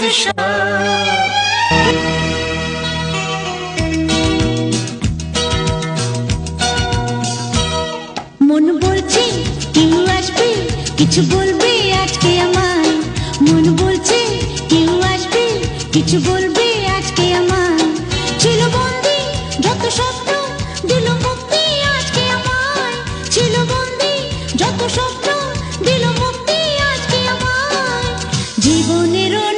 মন বলছে, কেউ আসবে, কিছু বলবে আজকে আমায় মন বলছে, কেউ আসবে, কিছু বলবে আজকে আমায় ছিল বন্দি, যত স্বপ্ন, দিল মুক্তি আজকে আমায় ছিল বন্দি, যত স্বপ্ন, দিল মুক্তি আজকে আমায় জীবনেরও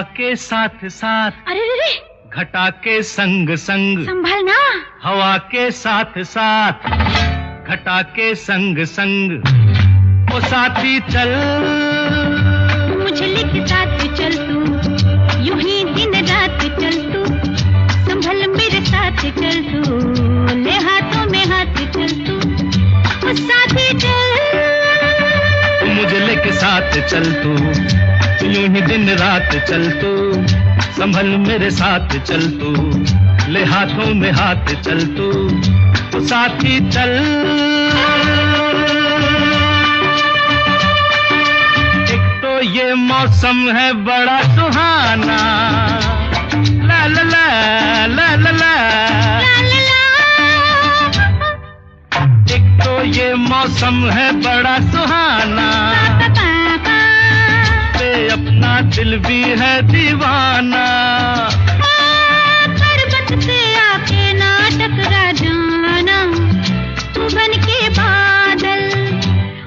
हवा के साथ साथ। अरे रे रे घटा के संग संग। संभाल ना हवा के साथ साथ। घटा के संग संग। ओ साथी चल। मुझे लिख साथ चल तू। यूँ ही दिन रात चल तू। संभल मेरे साथ चल तू। ले हाथों में हाथ चल तू। ओ साथी चल। मुझे लेके साथ चल तू। रात चल तू, संभल मेरे साथ चल तू, ले हाथों में हाथ चल तू तो साथी चल। एक तो ये मौसम है बड़ा सुहाना। ला ला ला ला ला ला। तो ये मौसम है बड़ा सुहाना। दिल भी है दीवाना। पर्वत से आके ना टकरा जाना। तू बन के बादल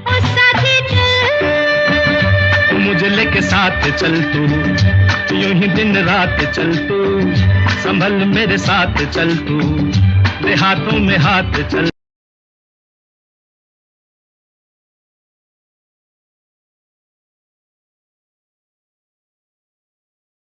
ओ साथी चल मुझे लेके साथ चल तू। यूँ ही दिन रात चल तू। संभल मेरे साथ चल तू। हाथों में हाथ चल